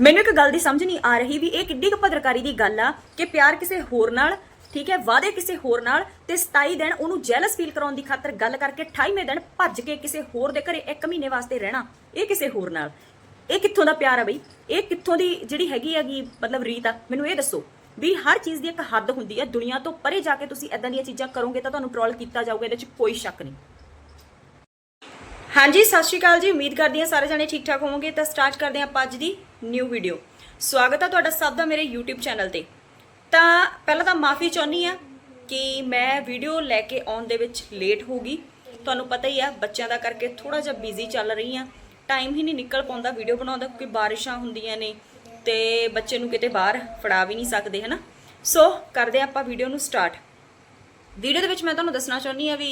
ਮੈਨੂੰ ਇੱਕ ਗੱਲ ਦੀ ਸਮਝ ਨਹੀਂ ਆ ਰਹੀ ਵੀ ਇਹ ਕਿੱਡੀ ਕੁ ਪੱਤਰਕਾਰੀ ਦੀ ਗੱਲ ਆ ਕਿ ਪਿਆਰ ਕਿਸੇ ਹੋਰ ਨਾਲ, ਠੀਕ ਹੈ, ਵਾਅਦੇ ਕਿਸੇ ਹੋਰ ਨਾਲ ਤੇ 27 ਦਿਨ ਉਹਨੂੰ ਜੈਲਸ ਫੀਲ ਕਰਾਉਣ ਦੀ ਖਾਤਰ ਗੱਲ ਕਰਕੇ 28ਵੇਂ ਦਿਨ ਭੱਜ ਕੇ ਕਿਸੇ ਹੋਰ ਦੇ ਘਰੇ 1 ਮਹੀਨੇ ਵਾਸਤੇ ਰਹਿਣਾ, ਇਹ ਕਿਸੇ ਹੋਰ ਨਾਲ। ਇਹ ਕਿੱਥੋਂ ਦਾ ਪਿਆਰ ਆ ਬਈ? ਇਹ ਕਿੱਥੋਂ ਦੀ ਜਿਹੜੀ ਹੈਗੀ ਹੈਗੀ ਮਤਲਬ ਰੀਤ ਆ? ਮੈਨੂੰ ਇਹ ਦੱਸੋ ਵੀ ਹਰ ਚੀਜ਼ ਦੀ ਇੱਕ ਹੱਦ ਹੁੰਦੀ ਹੈ, ਦੁਨੀਆ ਤੋਂ ਪਰੇ ਜਾ ਕੇ ਤੁਸੀਂ ਐਦਾਂ ਦੀਆਂ ਚੀਜ਼ਾਂ ਕਰੋਗੇ ਤਾਂ ਤੁਹਾਨੂੰ ਟ੍ਰੋਲ ਕੀਤਾ ਜਾਊਗਾ, ਇਹਦੇ 'ਚ ਕੋਈ ਸ਼ੱਕ ਨਹੀਂ। ਹਾਂਜੀ, ਸਤਿ ਸ਼੍ਰੀ ਅਕਾਲ ਜੀ, ਉਮੀਦ ਕਰਦੀ ਹਾਂ ਸਾਰੇ ਜਣੇ ਠੀਕ ਠਾਕ ਹੋਵੋਗੇ। ਤਾਂ ਸਟਾਰਟ ਕਰਦੇ ਹਾਂ ਆਪਾਂ ਅੱਜ ਦੀ ਨਿਊ ਵੀਡੀਓ। ਸਵਾਗਤ ਹੈ ਤੁਹਾਡਾ ਸਭ ਦਾ ਮੇਰੇ YouTube ਚੈਨਲ ਤੇ। ਤਾਂ ਪਹਿਲਾਂ ਤਾਂ ਮਾਫੀ ਚਾਹੁੰਦੀ ਆ ਕਿ ਮੈਂ ਵੀਡੀਓ ਲੈ ਕੇ ਆਉਣ ਦੇ ਵਿੱਚ ਲੇਟ ਹੋ ਗਈ। ਤੁਹਾਨੂੰ ਪਤਾ ਹੀ ਆ, ਬੱਚਿਆਂ ਦਾ ਕਰਕੇ ਥੋੜਾ ਜਿਹਾ ਬਿਜ਼ੀ ਚੱਲ ਰਹੀ ਆ। ਟਾਈਮ ਹੀ ਨਹੀਂ ਨਿਕਲ ਪਾਉਂਦਾ ਵੀਡੀਓ ਬਣਾਉਣ ਦਾ, ਕਿਉਂਕਿ ਬਾਰਿਸ਼ਾਂ ਹੁੰਦੀਆਂ ਨੇ ਤੇ ਬੱਚੇ ਨੂੰ ਕਿਤੇ ਬਾਹਰ ਫੜਾ ਵੀ ਨਹੀਂ ਸਕਦੇ, ਹਨਾ? ਸੋ ਕਰਦੇ ਹਾਂ ਆਪਾਂ ਵੀਡੀਓ ਨੂੰ ਸਟਾਰਟ ਵੀਡੀਓ ਦੇ ਵਿੱਚ ਮੈਂ ਤੁਹਾਨੂੰ ਦੱਸਣਾ ਚਾਹੁੰਦੀ ਆ ਵੀ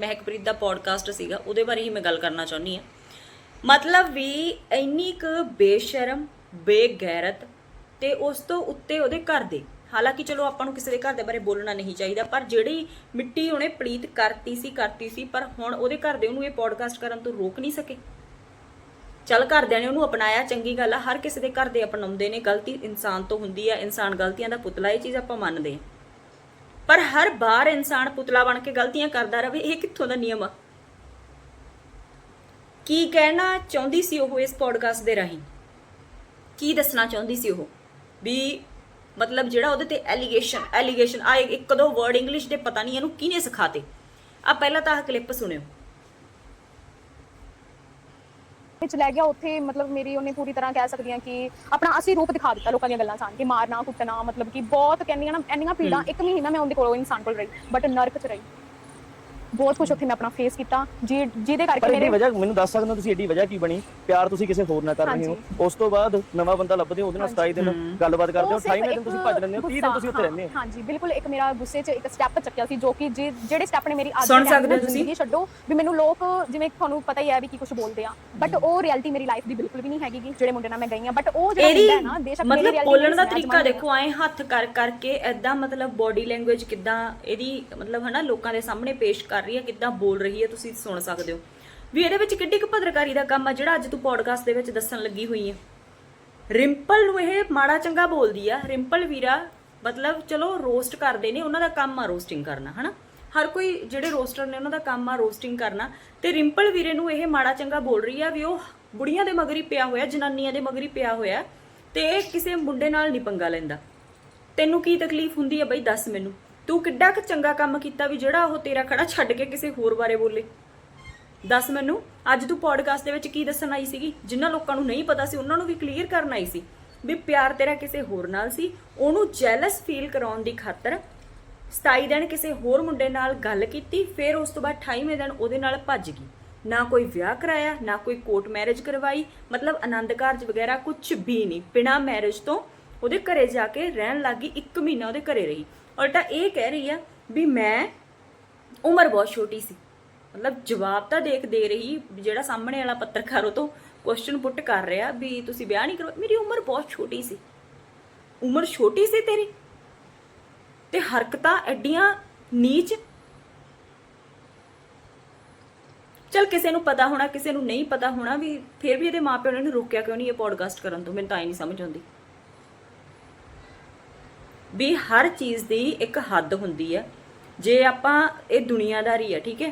ਮਹਿਕਪ੍ਰੀਤ ਦਾ ਪੋਡਕਾਸਟ ਸੀਗਾ, ਉਹਦੇ ਬਾਰੇ ਹੀ ਮੈਂ ਗੱਲ ਕਰਨਾ ਚਾਹੁੰਦੀ ਆ। ਮਤਲਬ ਵੀ ਇੰਨੀ ਕੁ ਬੇਸ਼ਰਮ, ਬੇਗੈਰਤ ਤੇ ਉਸ ਤੋਂ ਉੱਤੇ ਉਹਦੇ ਘਰ ਦੇ। ਹਾਲਾਂਕਿ ਚਲੋ ਆਪਾਂ ਨੂੰ ਕਿਸੇ ਦੇ ਘਰ ਦੇ ਬਾਰੇ ਬੋਲਣਾ ਨਹੀਂ ਚਾਹੀਦਾ, ਪਰ ਜਿਹੜੀ ਮਿੱਟੀ ਉਹਨੇ ਪਲੀਤ ਕਰਤੀ ਸੀ ਕਰਤੀ ਸੀ, ਪਰ ਹੁਣ ਉਹਦੇ ਘਰ ਦੇ ਉਹਨੂੰ ਇਹ ਪੋਡਕਾਸਟ ਕਰਨ ਤੋਂ ਰੋਕ ਨਹੀਂ ਸਕੇ। ਚੱਲ ਘਰਦਿਆਂ ਨੇ ਉਹਨੂੰ ਅਪਣਾਇਆ, ਚੰਗੀ ਗੱਲ ਆ, ਹਰ ਕਿਸੇ ਦੇ ਘਰ ਦੇ ਅਪਣਾਉਂਦੇ ਨੇ, ਗਲਤੀ ਇਨਸਾਨ ਤੋਂ ਹੁੰਦੀ ਆ, ਇਨਸਾਨ ਗਲਤੀਆਂ ਦਾ ਪੁਤਲਾ, ਇਹ ਚੀਜ਼ ਆਪਾਂ ਮੰਨਦੇ ਹਾਂ ਪਰ ਹਰ ਵਾਰ ਇਨਸਾਨ ਪੁਤਲਾ ਬਣ ਕੇ ਗਲਤੀਆਂ ਕਰਦਾ ਰਹੇ, ਇਹ ਕਿੱਥੋਂ ਦਾ ਨਿਯਮ ਆ? ਕੀ ਕਹਿਣਾ ਚਾਹੁੰਦੀ ਸੀ ਉਹ ਇਸ ਪੋਡਕਾਸਟ ਦੇ ਰਾਹੀਂ? ਕੀ ਦੱਸਣਾ ਚਾਹੁੰਦੀ ਸੀ ਉਹ? ਵੀ ਮਤਲਬ ਜਿਹੜਾ ਉਹਦੇ ਤੇ ਐਲੀਗੇਸ਼ਨ ਐਲੀਗੇਸ਼ਨ ਆ ਇੱਕ ਦੋ ਵਰਡ ਇੰਗਲਿਸ਼ ਦੇ ਪਤਾ ਨਹੀਂ ਇਹਨੂੰ ਕਿਹਨੇ ਸਿਖਾਤੇ? ਆ ਪਹਿਲਾਂ ਤਾਂ ਆਹ ਕਲਿੱਪ ਸੁਣਿਓ। ਵਿੱਚ ਲੈ ਗਿਆ ਉੱਥੇ ਮਤਲਬ ਮੇਰੀ ਉਹਨੇ ਪੂਰੀ ਤਰ੍ਹਾਂ ਕਹਿ ਸਕਦੀ ਹਾਂ ਕਿ ਆਪਣਾ ਅਸੀਂ ਰੂਪ ਦਿਖਾ ਦਿੱਤਾ ਲੋਕਾਂ ਦੀਆਂ ਗੱਲਾਂ ਸਾਨ ਕਿ ਮਾਰਨਾ ਕੁੱਟਣਾ ਮਤਲਬ ਕਿ ਬਹੁਤ ਕਹਿੰਦੀਆਂ ਨਾ ਇੰਨੀਆਂ ਪੀੜਾਂ ਇੱਕ ਮਹੀਨਾ ਮੈਂ ਉਹਦੇ ਕੋਲ ਉਹ ਇਨਸਾਨ ਕੋਲ ਰਹੀ ਬਟ ਨਰਕ ਚ ਰਹੀ। ਬਹੁਤ ਕੁਝ ਉੱਥੇ ਮੈਂ ਆਪਣਾ ਫੇਸ ਕੀਤਾ। ਜੀ ਜਿਹਦੇ ਕਰਕੇ ਇਹਦੀ ਮੇਰੇ ਵਜ੍ਹਾ ਮੈਨੂੰ ਦੱਸ ਸਕਦੇ ਹੋ ਤੁਸੀਂ ਏਡੀ ਵਜ੍ਹਾ ਕੀ ਬਣੀ? ਪਿਆਰ ਤੁਸੀਂ ਕਿਸੇ ਹੋਰ ਨਾਲ ਕਰ ਰਹੇ ਹੋ। ਉਸ ਤੋਂ ਬਾਅਦ ਨਵਾਂ ਬੰਦਾ ਲੱਭਦੇ ਹੋ ਉਹਦੇ ਨਾਲ 27 ਦਿਨ ਗੱਲਬਾਤ ਕਰਦੇ ਹੋ ਉਹ ਸਿਰਫ 28 ਦਿਨ ਇੱਕ ਤੁਸੀਂ ਭੱਜ ਲੈਂਦੇ ਹੋ 30 ਦਿਨ ਤੁਸੀਂ ਉੱਥੇ ਰਹਿੰਦੇ ਹੋ। ਹਾਂਜੀ ਬਿਲਕੁਲ ਇੱਕ ਮੇਰਾ ਗੁੱਸੇ 'ਚ ਇੱਕ ਸਟੈਪ ਚੱਕਿਆ ਸੀ ਜੋ ਕਿ ਜੇ- ਜਿਹੜੇ ਸਟੈਪ ਨੇ ਮੇਰੀ ਅੱਜ ਸੁਣ ਸਕਦੇ ਹੋ ਨੂੰ ਤੁਸੀਂ? ਛੱਡੋ ਵੀ ਮੈਨੂੰ ਲੋਕ ਜਿਵੇਂ ਤੁਹਾਨੂੰ ਪਤਾ ਹੀ ਹੈ ਵੀ ਕੀ ਕੁਝ ਬੋਲਦੇ ਆ। ਬਟ ਉਹ ਰਿਐਲਿਟੀ ਮੇਰੀ ਲਾਈਫ ਦੀ ਬਿਲਕੁਲ ਵੀ ਨਹੀਂ ਹੈਗੀ ਗੀ, ਜਿਹੜੇ ਮੁੰਡੇ ਨਾਲ ਮੈਂ ਗਈ ਆ ਬਟ ਉਹ ਜਿਹੜਾ ਇਹਦੀ ਹੁੰਦਾ ਹੈ ਨਾ ਬੇਸ਼ੱਕ ਮੇਰੀ ਮਤਲਬ reality ਬੋਲਣ ਦਾ ਨਹੀਂ ਤਰੀਕਾ ਸੀ, ਦੇਖੋ ਐ ਹੱਥ ਕਰ ਕਰਕੇ ਐਦਾਂ ਮਤਲਬ ਬੋਡੀ ਲੈਂਗੁਏਜ ਕਿੱਦਾਂ ਇਹਦੀ ਮਤਲਬ ਹਨਾ ਲੋਕਾਂ ਦੇ ਸਾਹਮਣੇ ਪੇਸ਼ ਕਰ ਰਹੀ ਹੈ, ਕਿੱਦਾਂ ਬੋਲ ਰਹੀ ਹੈ, ਤੁਸੀਂ ਸੁਣ ਸਕਦੇ ਹੋ। ਵੀ ਇਹਦੇ ਵਿੱਚ ਕਿੱਡੀ ਕੁ ਪੱਤਰਕਾਰੀ ਦਾ ਕੰਮ ਆ, ਜਿਹੜਾ ਅੱਜ ਤੂੰ ਪੋਡਕਾਸਟ ਦੇ ਵਿੱਚ ਦੱਸਣ ਲੱਗੀ ਹੋਈ ਹੈ। ਰਿੰਪਲ ਨੂੰ ਇਹ ਮਾੜਾ ਚੰਗਾ ਬੋਲਦੀ ਆ। ਰਿੰਪਲ ਵੀਰਾ, ਮਤਲਬ ਚਲੋ ਰੋਸਟ ਕਰਦੇ ਨੇ, ਉਹਨਾਂ ਦਾ ਕੰਮ ਆ ਰੋਸਟਿੰਗ ਕਰਨਾ, ਹਨਾ? ਹਰ ਕੋਈ ਜਿਹੜੇ ਰੋਸਟਰ ਨੇ, ਉਹਨਾਂ ਦਾ ਕੰਮ ਆ ਰੋਸਟਿੰਗ ਕਰਨਾ। ਤੇ ਰਿੰਪਲ ਵੀਰੇ ਨੂੰ ਇਹ ਮਾੜਾ ਚੰਗਾ ਬੋਲ ਰਹੀ ਆ ਵੀ ਉਹ ਬੁੜੀਆਂ ਦੇ ਮਗਰੀ ਪਿਆ ਹੋਇਆ, ਜਨਾਨੀਆਂ ਦੇ ਮਗਰੀ ਪਿਆ ਹੋਇਆ, ਤੇ ਇਹ ਕਿਸੇ ਮੁੰਡੇ ਨਾਲ ਨਹੀਂ ਪੰਗਾ ਲੈਂਦਾ। ਤੈਨੂੰ ਕੀ ਤਕਲੀਫ ਹੁੰਦੀ ਹੈ ਬਈ, ਦੱਸ ਮੈਨੂੰ। ਤੂੰ ਕਿੱਡਾ ਕੁ ਚੰਗਾ ਕੰਮ ਕੀਤਾ ਵੀ ਜਿਹੜਾ ਉਹ ਤੇਰਾ ਖੜਾ ਛੱਡ ਕੇ ਕਿਸੇ ਹੋਰ ਬਾਰੇ ਬੋਲੇ। ਦੱਸ ਮੈਨੂੰ, ਅੱਜ ਤੂੰ ਪੋਡਕਾਸਟ ਦੇ ਵਿੱਚ ਕੀ ਦੱਸਣ ਆਈ ਸੀਗੀ? ਜਿਨ੍ਹਾਂ ਲੋਕਾਂ ਨੂੰ ਨਹੀਂ ਪਤਾ ਸੀ, ਉਹਨਾਂ ਨੂੰ ਵੀ ਕਲੀਅਰ ਕਰਨ ਆਈ ਸੀ ਵੀ ਪਿਆਰ ਤੇਰਾ ਕਿਸੇ ਹੋਰ ਨਾਲ ਸੀ। ਉਹਨੂੰ ਜੈਲਸ ਫੀਲ ਕਰਾਉਣ ਦੀ ਖਾਤਰ 27 ਦਿਨ ਕਿਸੇ ਹੋਰ ਮੁੰਡੇ ਨਾਲ ਗੱਲ ਕੀਤੀ, ਫਿਰ ਉਸ ਤੋਂ ਬਾਅਦ 28ਵੇਂ ਦਿਨ ਉਹਦੇ ਨਾਲ ਭੱਜ ਗਈ। ਨਾ ਕੋਈ ਵਿਆਹ ਕਰਾਇਆ, ਨਾ ਕੋਈ ਕੋਰਟ ਮੈਰਿਜ ਕਰਵਾਈ, ਮਤਲਬ ਆਨੰਦ ਕਾਰਜ ਵਗੈਰਾ ਕੁਝ ਵੀ ਨਹੀਂ। ਬਿਨਾ ਮੈਰਿਜ ਤੋਂ ਉਹਦੇ ਘਰੇ ਜਾ ਕੇ ਰਹਿਣ ਲੱਗੀ 1 ਮਹੀਨਾ ਉਹਦੇ ਘਰੇ ਰਹੀ। ਉਲਟਾ ਇਹ ਕਹਿ ਰਹੀ ਆ ਵੀ ਮੈਂ ਉਮਰ ਬਹੁਤ ਛੋਟੀ ਸੀ। ਮਤਲਬ ਜਵਾਬ ਤਾਂ ਦੇਖ ਦੇ ਰਹੀ ਜਿਹੜਾ ਸਾਹਮਣੇ ਵਾਲਾ ਪੱਤਰਕਾਰ ਉਹ ਤੋਂ ਕੁਐਸਚਨ ਪੁੱਟ ਕਰ ਰਿਹਾ ਵੀ ਤੁਸੀਂ ਵਿਆਹ ਨਹੀਂ ਕਰੋ ਮੇਰੀ ਉਮਰ ਬਹੁਤ ਛੋਟੀ ਸੀ। ਉਮਰ ਛੋਟੀ ਸੀ ਤੇਰੀ? ਤੇ ਹਰਕਤਾਂ ਐਡੀਆਂ ਨੀਚ? ਚਲ ਕਿਸੇ ਨੂੰ ਪਤਾ ਹੋਣਾ, ਕਿਸੇ ਨੂੰ ਨਹੀਂ ਪਤਾ ਹੋਣਾ ਵੀ ਫਿਰ ਵੀ ਇਹਦੇ ਮਾਪਿਆਂ ਨੇ ਇਹਨੂੰ ਰੋਕਿਆ ਕਿਉਂ ਨਹੀਂ ਇਹ ਪੋਡਕਾਸਟ ਕਰਨ ਤੋਂ? ਮੈਨੂੰ ਤਾਂ ਇਹ ਨਹੀਂ ਸਮਝ ਆਉਂਦੀ। ਵੀ ਹਰ ਚੀਜ਼ ਦੀ ਇੱਕ ਹੱਦ ਹੁੰਦੀ ਹੈ। ਜੇ ਆਪਾਂ ਇਹ ਦੁਨੀਆਦਾਰੀ ਹੈ, ਠੀਕ ਹੈ?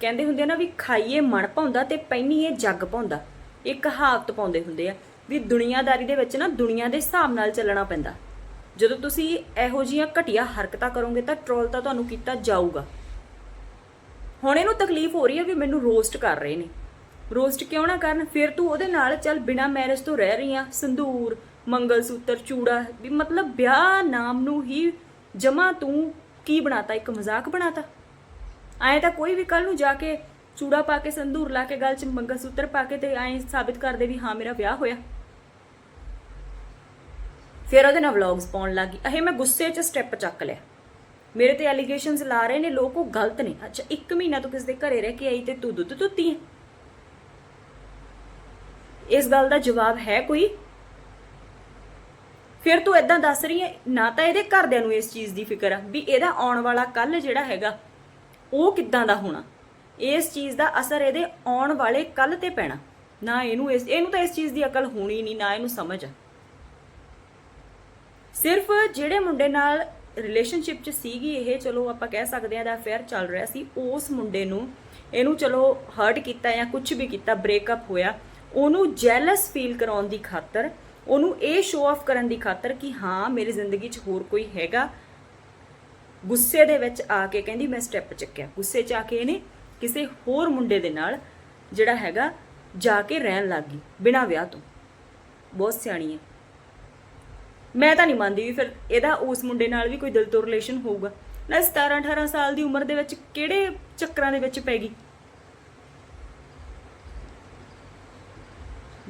ਕਹਿੰਦੇ ਹੁੰਦੇ ਆ ਨਾ ਵੀ ਖਾਈਏ ਮਣ ਪਾਉਂਦਾ ਤੇ ਪਹਿਨੀਏ ਜੱਗ ਪਾਉਂਦਾ ਇਹ ਕਹਾਵਤ ਪਾਉਂਦੇ ਹੁੰਦੇ ਆ ਵੀ ਦੁਨੀਆਦਾਰੀ ਦੇ ਵਿੱਚ ਨਾ ਦੁਨੀਆ ਦੇ ਹਿਸਾਬ ਨਾਲ ਚੱਲਣਾ ਪੈਂਦਾ। ਜਦੋਂ ਤੁਸੀਂ ਇਹੋ ਜੀਆਂ ਘਟੀਆ ਹਰਕਤਾਂ ਕਰੋਗੇ ਤਾਂ ਟ੍ਰੋਲ ਤਾਂ ਤੁਹਾਨੂੰ ਕੀਤਾ ਜਾਊਗਾ। ਹੁਣ ਇਹਨੂੰ ਤਕਲੀਫ ਹੋ ਰਹੀ ਹੈ ਵੀ ਮੈਨੂੰ ਰੋਸਟ ਕਰ ਰਹੇ ਨੇ। ਰੋਸਟ ਕਿਉਂ ਨਾ ਕਰਨ? ਫਿਰ ਤੂੰ ਉਹਦੇ ਨਾਲ ਚੱਲ ਬਿਨਾ ਮੈਰਿਜ ਤੋਂ ਰਹਿ ਰਹੀ ਆ ਸੰਧੂਰ ਮੰਗਲ ਸੂਤਰ ਚੂੜਾ ਵੀ ਮਤਲਬ ਵਿਆਹ ਨਾਮ ਨੂੰ ਹੀ ਜਮਾ ਤੂੰ ਕੀ ਬਣਾਤਾ, ਇੱਕ ਮਜ਼ਾਕ ਬਣਾਤਾ? ਐਂ ਤਾਂ ਕੋਈ ਵੀ ਕੱਲ ਨੂੰ ਜਾ ਕੇ ਚੂੜਾ ਪਾ ਕੇ, ਸੰਧੂਰ ਲਾ ਕੇ, ਗਲ 'ਚ ਮੰਗਲ ਸੂਤਰ ਪਾ ਕੇ ਤੇ ਐਂ ਸਾਬਿਤ ਕਰ ਵੀ ਹਾਂ, ਮੇਰਾ ਵਿਆਹ ਹੋਇਆ। ਫਿਰ ਉਹਦੇ ਨਾਲ ਵਲੌਗਸ ਪਾਉਣ ਲੱਗੀ ਇਹ ਮੈਂ ਗੁੱਸੇ 'ਚ ਸਟੈਪ ਚੱਕ ਲਿਆ। ਮੇਰੇ ਤੇ ਐਲੀਗੇਸ਼ਨਸ ਲਾ ਰਹੇ ਨੇ, ਲੋਕ ਉਹ ਗਲਤ ਨੇ। ਅੱਛਾ 1 ਮਹੀਨਾ ਤੂੰ ਕਿਸ ਦੇ ਘਰੇ ਰਹਿ ਕੇ ਆਈ ਤੇ ਤੂੰ ਦੁੱਧ ਤੁੱਤੀ ਹੈ। ਇਸ ਗੱਲ ਦਾ ਜਵਾਬ ਹੈ ਕੋਈ? ਫਿਰ ਤੂੰ ਇਦਾਂ ਦੱਸ ਰਹੀ ਹੈ, ਨਾ ਤਾਂ ਇਹਦੇ ਘਰਦਿਆਂ ਨੂੰ ਇਸ ਚੀਜ਼ ਦੀ ਫਿਕਰ ਆ ਵੀ ਇਹਦਾ ਆਉਣ ਵਾਲਾ ਕੱਲ ਜਿਹੜਾ ਹੈਗਾ, ਉਹ ਕਿੱਦਾਂ ਦਾ ਹੋਣਾ? ਇਸ ਚੀਜ਼ ਦਾ ਅਸਰ ਇਹਦੇ ਆਉਣ ਵਾਲੇ ਕੱਲ ਤੇ ਪੈਣਾ। ਨਾ ਇਹਨੂੰ ਇਸ, ਇਹਨੂੰ ਤਾਂ ਇਸ ਚੀਜ਼ ਦੀ ਅਕਲ ਹੋਣੀ ਨਹੀਂ, ਨਾ ਇਹਨੂੰ ਸਮਝ ਆ। ਸਿਰਫ ਜਿਹੜੇ ਮੁੰਡੇ ਨਾਲ ਰਿਲੇਸ਼ਨਸ਼ਿਪ 'ਚ ਸੀਗੀ ਇਹ, ਚਲੋ ਆਪਾਂ ਕਹਿ ਸਕਦੇ ਆ ਦਾ ਅਫੇਅਰ ਚੱਲ ਰਿਹਾ ਸੀ, ਉਸ ਮੁੰਡੇ ਨੂੰ ਇਹਨੂੰ ਚਲੋ ਹਰਟ ਕੀਤਾ ਜਾਂ ਕੁਝ ਵੀ ਕੀਤਾ ਬ੍ਰੇਕਅਪ ਹੋਇਆ, ਉਹਨੂੰ ਜੈਲਸ ਫੀਲ ਕਰਾਉਣ ਦੀ ਖਾਤਰ ਉਹਨੂੰ ਇਹ ਸ਼ੋਅ ਆਫ ਕਰਨ ਦੀ ਖਾਤਰ ਕਿ ਹਾਂ, ਮੇਰੀ ਜ਼ਿੰਦਗੀ 'ਚ ਹੋਰ ਕੋਈ ਹੈਗਾ। ਗੁੱਸੇ ਦੇ ਵਿੱਚ ਆ ਕੇ ਕਹਿੰਦੀ, ਮੈਂ ਸਟੈਪ ਚੱਕਿਆ। ਗੁੱਸੇ 'ਚ ਆ ਕੇ ਇਹਨੇ ਕਿਸੇ ਹੋਰ ਮੁੰਡੇ ਦੇ ਨਾਲ ਜਿਹੜਾ ਹੈਗਾ, ਜਾ ਕੇ ਰਹਿਣ ਲੱਗ ਗਈ, ਬਿਨਾਂ ਵਿਆਹ ਤੋਂ। ਬਹੁਤ ਸਿਆਣੀ ਹੈ। ਮੈਂ ਤਾਂ ਨਹੀਂ ਮੰਨਦੀ ਵੀ ਫਿਰ ਇਹਦਾ ਉਸ ਮੁੰਡੇ ਨਾਲ ਵੀ ਕੋਈ ਦਿਲ ਤੋਂ ਰਿਲੇਸ਼ਨ ਹੋਊਗਾ। ਨਾ 17 18 ਸਾਲ ਦੀ ਉਮਰ ਦੇ ਵਿੱਚ ਕਿਹੜੇ ਚੱਕਰਾਂ ਦੇ ਵਿੱਚ ਪੈ ਗਈ?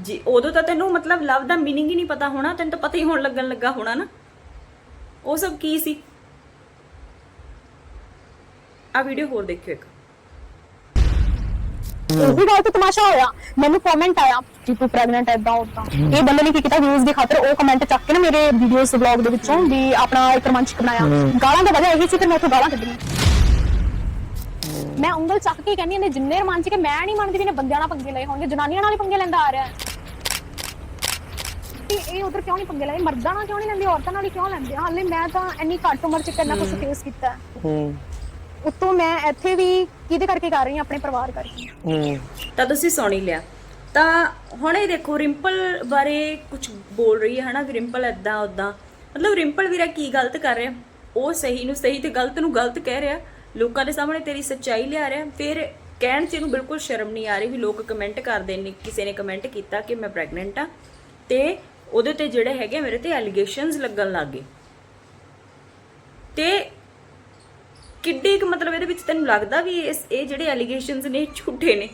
ਜੀ ਉਦੋਂ ਤਾਂ ਤੈਨੂੰ ਮਤਲਬ ਲਵ ਦਾ ਮੀਨਿੰਗ ਹੀ ਨਹੀਂ ਪਤਾ ਹੋਣਾ ਤੈਨੂੰ ਤਾਂ ਪਤਾ ਹੀ ਹੋਣ ਲੱਗਣ ਲੱਗਾ ਹੋਣਾ ਨਾ। ਉਹ ਸਭ ਕੀ ਸੀ? ਆ ਵੀਡੀਓ ਹੋਰ ਦੇਖਿਓ ਇੱਕ। ਉਸ ਦੀ ਗੱਲ ਤੇ ਤਮਾਸ਼ਾ ਹੋਇਆ। ਮੈਨੂੰ ਕਮੈਂਟ ਆਇਆ ਕਿ ਤੂੰ ਪ੍ਰੈਗਨੈਂਟ ਐਦਾਂ ਉਦਾਂ ਇਹ ਬੰਦੇ ਨੇ ਕੀ ਕੀਤਾ ਵਿਊਜ਼ ਦੀ ਖਾਤਰ? ਉਹ ਕਮੈਂਟ ਚੱਕ ਕੇ ਨਾ ਮੇਰੇ ਵੀਡੀਓਜ਼ ਵਲੌਗ ਦੇ ਵਿੱਚੋਂ ਵੀ ਆਪਣਾ ਇੱਕ ਰੋਮਾਂਚਕ ਬਣਾਇਆ। ਗਾਲਾਂ ਦਾ ਵਜ੍ਹਾ ਇਹੀ ਸੀ ਕਿ ਮੈਂ ਉੱਥੋਂ ਗਾਲਾਂ ਕੱਢੀਆਂ। ਮੈਂ ਉਂਗਲ ਚੱਕ ਕੇ ਕਹਿੰਦੀ ਨੇ ਜਿੰਨੇ ਰੋਮਾਂਚਕ ਮੈਂ ਨਹੀਂ ਮੰਨਦੀ ਵੀ ਨੇ ਬੰਦਿਆਂ ਨਾਲ ਪੰਗੇ ਲਏ ਹੋਣਗੇ ਜਨਾਨੀਆਂ ਨਾਲ ਹੀ ਪੰਗੇ ਲੈਂਦਾ ਆ ਰਿਹਾ ਹੈ। ਤੇ ਇਹ ਉਧਰ ਕਿਉਂ ਨਹੀਂ ਪੰਗੇ ਲਏ? ਮਰਦਾਂ ਨਾਲ ਕਿਉਂ ਨਹੀਂ ਲੈਂਦੇ? ਔਰਤਾਂ ਨਾਲ ਹੀ ਕਿਉਂ ਲੈਂਦੇ? ਹਾਲੇ ਮੈਂ ਤਾਂ ਇੰਨੀ ਘੱਟ ਉਮਰ 'ਚ ਕਿੰਨਾ ਕੁਝ ਫੇਸ ਕੀਤਾ ਹੈ। ਹੂੰ। ਉੱਤੋਂ ਮੈਂ ਇੱਥੇ ਵੀ ਕਿਹਦੇ ਕਰਕੇ ਕਰ ਰਹੀ ਹਾਂ? ਆਪਣੇ ਪਰਿਵਾਰ ਕਰਕੇ। ਹੂੰ। ਤਾਂ ਤੁਸੀਂ ਸੁਣ ਹੀ ਲਿਆ। ਤਾਂ ਹੁਣ ਇਹ ਦੇਖੋ ਰਿੰਪਲ ਬਾਰੇ ਕੁਝ ਬੋਲ ਰਹੀ ਹੈ ਹਨਾ? ਵੀ ਰਿੰਪਲ ਐਦਾਂ ਉਦਾਂ ਮਤਲਬ ਰਿੰਪਲ ਵੀਰਾ ਕੀ ਗਲਤ ਕਰ ਰਿਹਾ? ਉਹ ਸਹੀ ਨੂੰ ਸਹੀ ਤੇ ਗਲਤ ਨੂੰ ਗਲਤ ਕਹਿ ਰਿਹਾ। ਲੋਕਾਂ ਦੇ ਸਾਹਮਣੇ ਤੇਰੀ ਸੱਚਾਈ ਲਿਆ ਰਿਹਾ। ਫਿਰ ਕਹਿਣ ਚ ਇਹਨੂੰ ਬਿਲਕੁਲ ਸ਼ਰਮ ਨਹੀਂ ਆ ਰਹੀ ਵੀ ਲੋਕ ਕਮੈਂਟ ਕਰਦੇ ਨੇ ਕਿਸੇ ਨੇ ਕਮੈਂਟ ਕੀਤਾ ਕਿ ਮੈਂ ਪ੍ਰੈਗਨੈਂਟ ਆ ਤੇ ਉਹਦੇ ਤੇ ਜਿਹੜੇ ਹੈਗੇ ਮੇਰੇ ਤੇ ਐਲੀਗੇਸ਼ਨਸ ਲੱਗਣ ਲੱਗ ਗਏ। ਤੇ ਕਿੱਡੀ ਕੁ ਮਤਲਬ ਇਹਦੇ ਵਿੱਚ ਤੈਨੂੰ ਲੱਗਦਾ ਵੀ ਇਸ ਇਹ ਜਿਹੜੇ ਐਲੀਗੇਸ਼ਨਸ ਨੇ ਝੂਠੇ ਨੇ?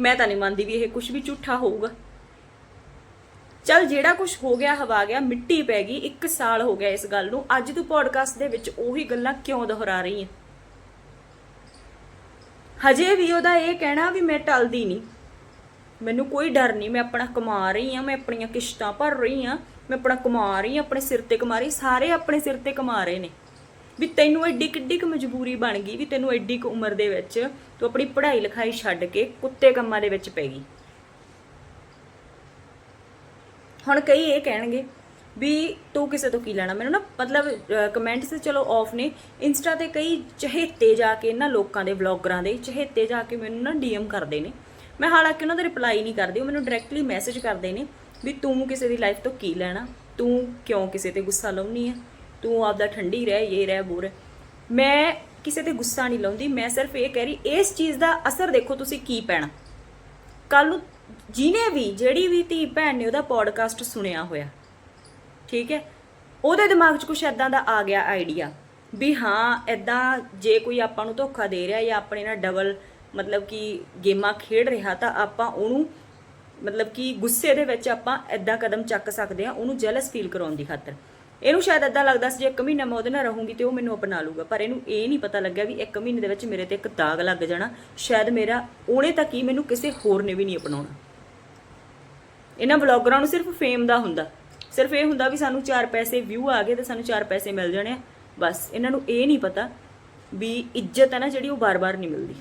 ਮੈਂ ਤਾਂ ਨਹੀਂ ਮੰਨਦੀ ਵੀ ਇਹ ਕੁਝ ਵੀ ਝੂਠਾ ਹੋਊਗਾ। ਚਲ ਜਿਹੜਾ ਕੁਝ ਹੋ ਗਿਆ, ਹਵਾ ਗਿਆ, ਮਿੱਟੀ ਪੈ ਗਈ 1 ਸਾਲ ਹੋ ਗਿਆ ਇਸ ਗੱਲ ਨੂੰ। ਅੱਜ ਤੂੰ ਪੋਡਕਾਸਟ ਦੇ ਵਿੱਚ ਉਹੀ ਗੱਲਾਂ ਕਿਉਂ ਦੁਹਰਾ ਰਹੀ ਹੈ ਹਜੇ ਵੀ ਉਹਦਾ ਇਹ ਕਹਿਣਾ ਵੀ ਮੈਂ ਟਲਦੀ ਨਹੀਂ। ਮੈਨੂੰ ਕੋਈ ਡਰ ਨਹੀਂ, ਮੈਂ ਆਪਣਾ ਕਮਾ ਰਹੀ ਹਾਂ, ਮੈਂ ਆਪਣੀਆਂ ਕਿਸ਼ਤਾਂ ਭਰ ਰਹੀ ਹਾਂ, ਮੈਂ ਆਪਣਾ ਕਮਾ ਰਹੀ ਹਾਂ, ਆਪਣੇ ਸਿਰ ਤੇ ਕਮਾ ਰਹੀ ਸਾਰੇ ਆਪਣੇ ਸਿਰ ਤੇ ਕਮਾ ਰਹੇ ਨੇ। ਵੀ ਤੈਨੂੰ ਐਡੀ ਕਿੱਡੀ ਕੁ ਮਜਬੂਰੀ ਬਣ ਗਈ, ਵੀ ਤੈਨੂੰ ਐਡੀ ਕੁ ਉਮਰ ਦੇ ਵਿੱਚ ਤੂੰ ਆਪਣੀ ਪੜ੍ਹਾਈ ਲਿਖਾਈ ਛੱਡ ਕੇ ਕੁੱਤੇ ਕੰਮਾਂ ਦੇ ਵਿੱਚ ਪੈ ਗਈ। ਹੁਣ ਕਈ ਇਹ ਕਹਿਣਗੇ ਵੀ ਤੂੰ ਕਿਸੇ ਤੋਂ ਕੀ ਲੈਣਾ? ਮੈਨੂੰ ਨਾ ਮਤਲਬ ਕਮੈਂਟਸ ਚਲੋ ਆਫ ਨੇ। ਇੰਸਟਾ ਤੇ ਕਈ ਚਹੇਤੇ ਜਾ ਕੇ ਇਹਨਾਂ ਲੋਕਾਂ ਦੇ ਵਲੌਗਰਾਂ ਦੇ, ਚਹੇਤੇ ਜਾ ਕੇ ਮੈਨੂੰ ਨਾ ਡੀਐਮ ਕਰਦੇ ਨੇ। ਮੈਂ ਹਾਲਾਂਕਿ ਉਹਨਾਂ ਦਾ ਰਿਪਲਾਈ ਨਹੀਂ ਕਰਦੀ, ਉਹ ਮੈਨੂੰ ਡਾਇਰੈਕਟਲੀ ਮੈਸੇਜ ਕਰਦੇ ਨੇ ਵੀ ਤੂੰ ਕਿਸੇ ਦੀ ਲਾਈਫ ਤੋਂ ਕੀ ਲੈਣਾ? ਤੂੰ ਕਿਉਂ ਕਿਸੇ ਤੇ ਗੁੱਸਾ ਲਾਉਣੀ ਹੈ ਤੂੰ ਆਪਦਾ ਠੰਡੀ ਰਹਿ ਇਹ ਰਹਿ ਬੋਰ ਮੈਂ ਕਿਸੇ ਤੇ ਗੁੱਸਾ ਨਹੀਂ ਲਾਉਂਦੀ, ਮੈਂ ਸਿਰਫ ਇਹ ਕਹਿ ਰਹੀ, ਇਸ ਚੀਜ਼ ਦਾ ਅਸਰ ਦੇਖੋ ਤੁਸੀਂ ਕੀ ਪੈਣਾ। ਕੱਲ ਨੂੰ ਜਿਹਨੇ ਵੀ, ਜਿਹੜੀ ਵੀ ਧੀ ਭੈਣ ਨੇ ਉਹਦਾ ਪੋਡਕਾਸਟ ਸੁਣਿਆ ਹੋਇਆ, ਠੀਕ ਹੈ? ਉਹਦੇ ਦਿਮਾਗ 'ਚ ਕੁਝ ਐਦਾਂ ਦਾ ਆ ਗਿਆ ਆਈਡੀਆ ਵੀ ਹਾਂ ਐਦਾਂ ਜੇ ਕੋਈ ਆਪਾਂ ਨੂੰ ਧੋਖਾ ਦੇ ਰਿਹਾ ਜਾਂ ਆਪਣੇ ਨਾਲ ਡਬਲ ਮਤਲਬ ਕਿ ਗੇਮਾਂ ਖੇਡ ਰਿਹਾ ਤਾਂ ਆਪਾਂ ਉਹਨੂੰ ਮਤਲਬ ਕਿ ਗੁੱਸੇ ਦੇ ਵਿੱਚ ਆਪਾਂ ਐਦਾਂ ਕਦਮ ਚੱਕ ਸਕਦੇ ਆ ਉਹਨੂੰ ਜੈਲਸ ਫੀਲ ਕਰਾਉਣ ਦੀ ਖਾਤਰ। ਇਹਨੂੰ ਸ਼ਾਇਦ ਐਦਾਂ ਲੱਗਦਾ ਸੀ, ਜੇ ਇੱਕ ਮਹੀਨਾ ਮੈਂ ਉਹਦੇ ਨਾਲ ਰਹੂੰਗੀ ਤੇ ਉਹ ਮੈਨੂੰ ਅਪਣਾ ਲੂਗਾ, ਪਰ ਇਹਨੂੰ ਇਹ ਨਹੀਂ ਪਤਾ ਲੱਗਿਆ ਵੀ ਇੱਕ ਮਹੀਨੇ ਦੇ ਵਿੱਚ ਮੇਰੇ ਤੇ ਇੱਕ ਦਾਗ ਲੱਗ ਜਾਣਾ, ਸ਼ਾਇਦ ਮੇਰਾ ਉਹਨੇ ਤੱਕ ਹੀ ਮੈਨੂੰ ਕਿਸੇ ਹੋਰ ਨੇ ਵੀ ਨਹੀਂ ਅਪਣਾਉਣਾ। ਇਹਨਾਂ ਬਲੌਗਰਾਂ ਨੂੰ ਸਿਰਫ ਫੇਮ ਦਾ ਹੁੰਦਾ। ਸਿਰਫ ਇਹ ਹੁੰਦਾ ਵੀ ਸਾਨੂੰ 4 ਪੈਸੇ ਵਿਊ ਆ ਗਏ ਤੇ ਸਾਨੂੰ 4 ਪੈਸੇ ਮਿਲ ਜਾਣੇ ਆ। ਬਸ, ਇਹਨਾਂ ਨੂੰ ਇਹ ਨਹੀਂ ਪਤਾ ਵੀ ਇੱਜ਼ਤ ਹੈ ਨਾ ਜਿਹੜੀ ਉਹ ਬਾਰ-ਬਾਰ ਨਹੀਂ ਮਿਲਦੀ।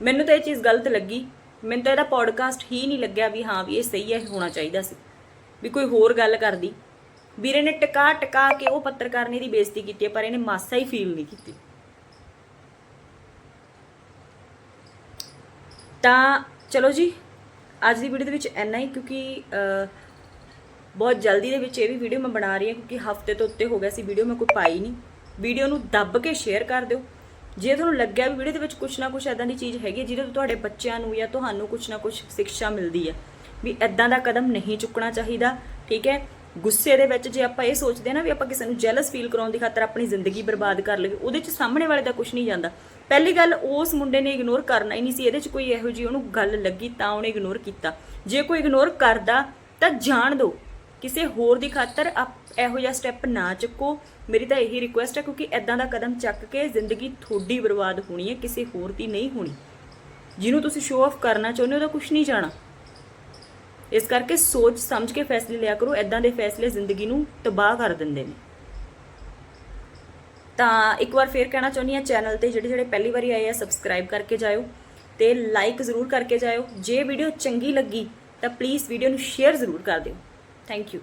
ਮੈਨੂੰ ਤਾਂ ਇਹ ਚੀਜ਼ ਗਲਤ ਲੱਗੀ। ਮੈਨੂੰ ਤਾਂ ਇਹਦਾ ਪੋਡਕਾਸਟ ਹੀ ਨਹੀਂ ਲੱਗਿਆ ਵੀ ਹਾਂ ਵੀ ਇਹ ਸਹੀ ਹੈ ਹੋਣਾ ਚਾਹੀਦਾ ਸੀ। ਵੀ ਕੋਈ ਹੋਰ ਗੱਲ ਕਰਦੀ। ਵੀਰੇ ਨੇ ਟਿਕਾ ਟਿਕਾ ਕੇ ਉਹ ਪੱਤਰਕਾਰ ਨੇ ਦੀ ਬੇਇੱਜ਼ਤੀ ਕੀਤੀ ਹੈ, ਪਰ ਇਹਨੇ ਮਾਸਾ ਹੀ ਫੀਲ ਨਹੀਂ ਕੀਤੀ। ਤਾਂ ਚਲੋ ਜੀ ਅੱਜ ਦੀ ਵੀਡੀਓ ਦੇ ਵਿੱਚ ਇੰਨਾ ਹੀ ਕਿਉਂਕਿ ਬਹੁਤ ਜਲਦੀ ਦੇ ਵਿੱਚ ਇਹ ਵੀ ਵੀਡੀਓ ਮੈਂ ਬਣਾ ਰਹੀ ਹਾਂ ਕਿਉਂਕਿ ਹਫ਼ਤੇ ਤੋਂ ਉੱਤੇ ਹੋ ਗਿਆ ਸੀ ਵੀਡੀਓ ਮੈਂ ਕੋਈ ਪਾਈ ਨਹੀਂ। ਵੀਡੀਓ ਨੂੰ ਦੱਬ ਕੇ ਸ਼ੇਅਰ ਕਰ ਦਿਓ। ਜੇ ਤੁਹਾਨੂੰ ਲੱਗਿਆ ਵੀ ਵੀਡੀਓ ਦੇ ਵਿੱਚ ਕੁਝ ਨਾ ਕੁਝ ਐਦਾਂ ਦੀ ਚੀਜ਼ ਹੈਗੀ ਹੈ, ਜਿਹਦੇ ਤੋਂ ਤੁਹਾਡੇ ਬੱਚਿਆਂ ਨੂੰ ਜਾਂ ਤੁਹਾਨੂੰ ਕੁਝ ਨਾ ਕੁਝ ਸਿੱਖਿਆ ਮਿਲਦੀ ਹੈ, ਵੀ ਐਦਾਂ ਦਾ ਕਦਮ ਨਹੀਂ ਚੁੱਕਣਾ ਚਾਹੀਦਾ, ਠੀਕ ਹੈ? ਗੁੱਸੇ ਦੇ ਵਿੱਚ ਜੇ ਆਪਾਂ ਇਹ ਸੋਚਦੇ ਹਾਂ ਨਾ ਵੀ ਆਪਾਂ ਕਿਸੇ ਨੂੰ ਜੈਲਸ ਫੀਲ ਕਰਾਉਣ ਦੀ ਖਾਤਰ ਆਪਣੀ ਜ਼ਿੰਦਗੀ ਬਰਬਾਦ ਕਰ ਲਈਏ, ਉਹਦੇ 'ਚ ਸਾਹਮਣੇ ਵਾਲੇ ਦਾ ਕੁਝ ਨਹੀਂ ਜਾਂਦਾ। ਪਹਿਲੀ ਗੱਲ, ਉਸ ਮੁੰਡੇ ਨੇ ਇਗਨੋਰ ਕਰਨਾ ਹੀ ਨਹੀਂ ਸੀ, ਇਹਦੇ 'ਚ ਕੋਈ ਇਹੋ ਜਿਹੀ ਉਹਨੂੰ ਗੱਲ ਲੱਗੀ ਤਾਂ ਉਹਨੇ ਇਗਨੋਰ ਕੀਤਾ। ਜੇ ਕੋਈ ਇਗਨੋਰ ਕਰਦਾ, ਤਾਂ ਜਾਣ ਦਿਓ। ਕਿਸੇ ਹੋਰ ਦੀ ਖਾਤਰ ਆਪ ਇਹੋ ਜਿਹਾ ਸਟੈਪ ਨਾ ਚੱਕੋ। ਮੇਰੀ ਤਾਂ ਇਹੀ ਰਿਕੁਐਸਟ ਹੈ ਕਿਉਂਕਿ ਐਦਾਂ ਦਾ ਕਦਮ ਚੱਕ ਕੇ ਜ਼ਿੰਦਗੀ ਤੁਹਾਡੀ ਬਰਬਾਦ ਹੋਣੀ ਹੈ, ਕਿਸੇ ਹੋਰ ਦੀ ਨਹੀਂ ਹੋਣੀ। ਜਿਹਨੂੰ ਤੁਸੀਂ ਸ਼ੋਅ ਆਫ ਕਰਨਾ ਚਾਹੁੰਦੇ ਹੋ ਉਹਦਾ ਕੁਝ ਨਹੀਂ ਜਾਣਾ। ਇਸ ਕਰਕੇ ਸੋਚ ਸਮਝ ਕੇ ਫੈਸਲੇ ਲਿਆ ਕਰੋ ਐਦਾਂ ਦੇ ਫੈਸਲੇ ਜ਼ਿੰਦਗੀ ਨੂੰ ਤਬਾਹ ਕਰ ਦਿੰਦੇ ਨੇ। ਤਾਂ ਇੱਕ ਵਾਰ ਫੇਰ ਕਹਿਣਾ ਚਾਹੁੰਦੀ ਹਾਂ, ਚੈਨਲ ਤੇ ਜਿਹੜੇ ਜਿਹੜੇ ਪਹਿਲੀ ਵਾਰੀ ਆਏ ਆ ਸਬਸਕ੍ਰਾਈਬ ਕਰਕੇ ਜਾਇਓ ਤੇ ਲਾਈਕ ਜ਼ਰੂਰ ਕਰਕੇ ਜਾਇਓ। ਜੇ ਵੀਡੀਓ ਚੰਗੀ ਲੱਗੀ ਤਾਂ ਪਲੀਜ਼ ਵੀਡੀਓ ਨੂੰ ਸ਼ੇਅਰ ਜ਼ਰੂਰ ਕਰ ਦਿਓ। Thank you